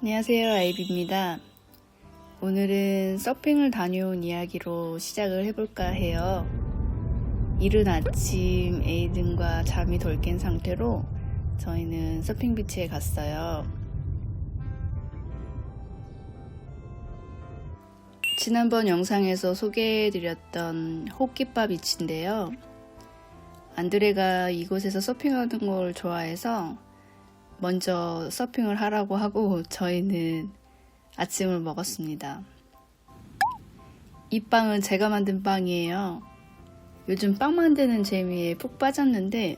안녕하세요, 아이비입니다. 오늘은 서핑을 다녀온 이야기로 시작을 해볼까 해요. 이른 아침 에이든과 잠이 덜 깬 상태로 저희는 서핑 비치에 갔어요. 지난번 영상에서 소개해드렸던 호끼바 비치인데요. 안드레가 이곳에서 서핑하는 걸 좋아해서 먼저 서핑을 하라고 하고 저희는 아침을 먹었습니다. 이 빵은 제가 만든 빵이에요. 요즘 빵 만드는 재미에 푹 빠졌는데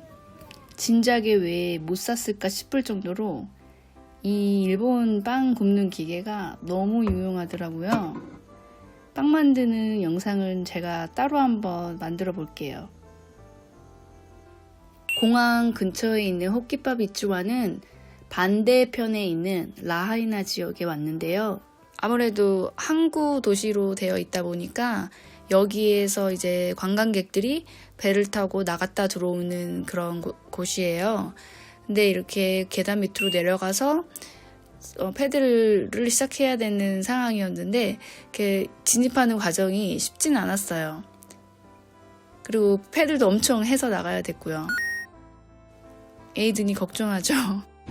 진작에 왜 못 샀을까 싶을 정도로 이 일본 빵 굽는 기계가 너무 유용하더라고요. 빵 만드는 영상은 제가 따로 한번 만들어 볼게요. 공항 근처에 있는 호끼바 비치와는 반대편에 있는 라하이나 지역에 왔는데요. 아무래도 항구 도시로 되어 있다 보니까 여기에서 이제 관광객들이 배를 타고 나갔다 들어오는 그런 곳- 곳이에요. 근데 이렇게 계단 밑으로 내려가서 어, 패들을 시작해야 되는 상황이었는데 진입하는 과정이 쉽진 않았어요. 그리고 패들도 엄청 해서 나가야 됐고요. 에이든이 걱정하죠.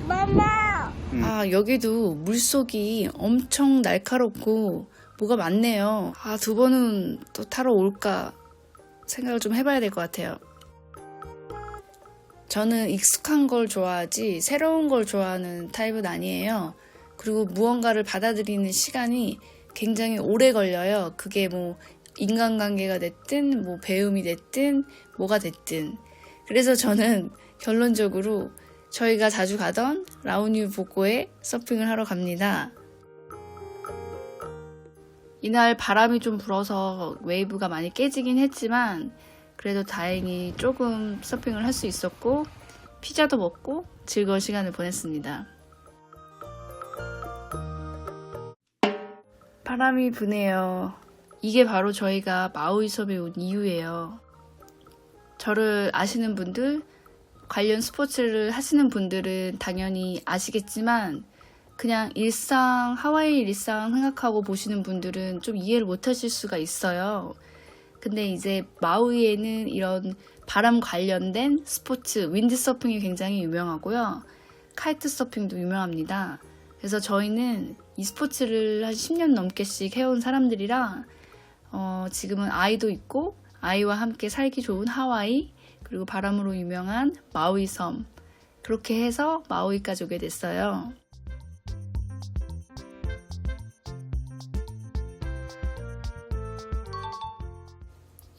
마마. 음. 아, 여기도 물속이 엄청 날카롭고 뭐가 많네요. 아, 두 번은 또 타러 올까 생각을 좀 해봐야 될 것 같아요. 저는 익숙한 걸 좋아하지 새로운 걸 좋아하는 타입은 아니에요. 그리고 무언가를 받아들이는 시간이 굉장히 오래 걸려요. 그게 뭐 인간관계가 됐든 뭐 배움이 됐든 뭐가 됐든. 그래서 저는 결론적으로 저희가 자주 가던 라우뉴 보고에 서핑을 하러 갑니다. 이날 바람이 좀 불어서 웨이브가 많이 깨지긴 했지만 그래도 다행히 조금 서핑을 할 수 있었고 피자도 먹고 즐거운 시간을 보냈습니다. 바람이 부네요. 이게 바로 저희가 마우이 섬에 온 이유예요. 저를 아시는 분들, 관련 스포츠를 하시는 분들은 당연히 아시겠지만 그냥 일상 하와이 일상 생각하고 보시는 분들은 좀 이해를 못 하실 수가 있어요. 근데 이제 마우이에는 이런 바람 관련된 스포츠 윈드 서핑이 굉장히 유명하고요. 카이트 서핑도 유명합니다. 그래서 저희는 이 스포츠를 한 10년 넘게씩 해온 사람들이라 어, 지금은 아이도 있고 아이와 함께 살기 좋은 하와이 그리고 바람으로 유명한 마우이 섬 그렇게 해서 마우이까지 오게 됐어요.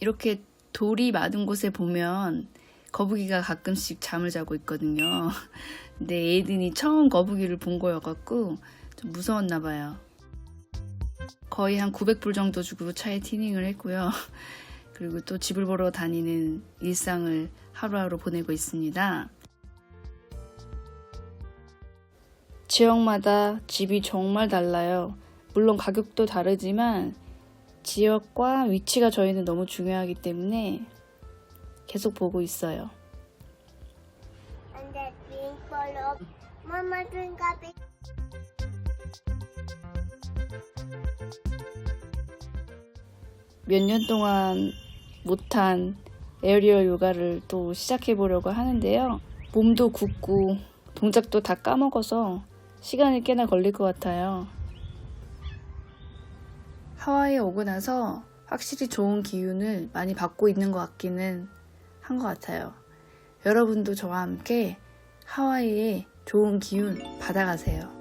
이렇게 돌이 많은 곳에 보면 거북이가 가끔씩 잠을 자고 있거든요. 근데 에이든이 처음 거북이를 본 거여갖고 좀 무서웠나 봐요. 거의 한 900불 정도 주고 차에 티닝을 했고요. 그리고 또 집을 보러 다니는 일상을 하루하루 보내고 있습니다. 지역마다 집이 정말 달라요. 물론 가격도 다르지만 지역과 위치가 저희는 너무 중요하기 때문에 계속 보고 있어요. 몇 년 동안 못한 에어리어 요가를 또 시작해 보려고 하는데요. 몸도 굳고 동작도 다 까먹어서 시간이 꽤나 걸릴 것 같아요. 하와이에 오고 나서 확실히 좋은 기운을 많이 받고 있는 것 같기는 한 것 같아요. 여러분도 저와 함께 하와이에 좋은 기운 받아가세요.